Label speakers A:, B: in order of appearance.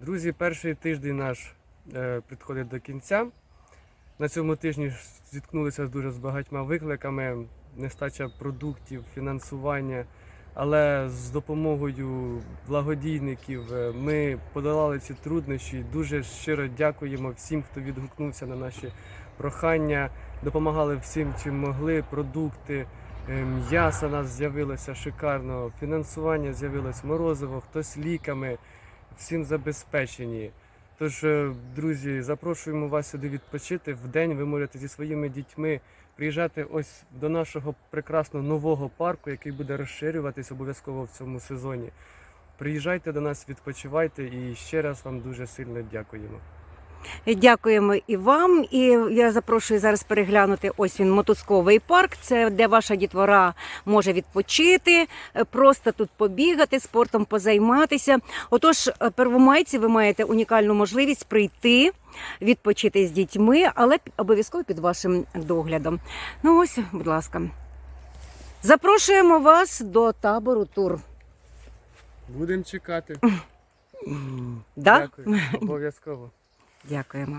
A: Друзі, перший тиждень наш е, підходить до кінця. На цьому тижні зіткнулися дуже з багатьма викликами, нестача продуктів, фінансування. Але з допомогою благодійників е, ми подолали ці труднощі. Дуже щиро дякуємо всім, хто відгукнувся на наші прохання, допомагали всім, чим могли. Продукти, е, м'ясо нас з'явилося шикарно, фінансування з'явилось морозиво, хтось ліками, всім забезпечені. Тож, е, друзі, запрошуємо вас сюди відпочити. В день ви можете зі своїми дітьми приїжджати ось до нашого прекрасного нового парку, який буде розширюватись обов'язково в цьому сезоні. Приїжджайте до нас, відпочивайте і ще раз вам дуже сильно дякуємо.
B: Дякуємо і вам. І я запрошую зараз переглянути. Ось він мотузковий парк. Це де ваша дітвора може відпочити, е, просто тут побігати, спортом позайматися. Отож, е, первомайці, ви маєте унікальну можливість прийти, відпочити з дітьми, але обов'язково під вашим доглядом. Ну ось, будь ласка. Запрошуємо вас до табору тур.
A: Будемо чекати.
B: Да?
A: Дякую, обов'язково.
B: Дякуємо.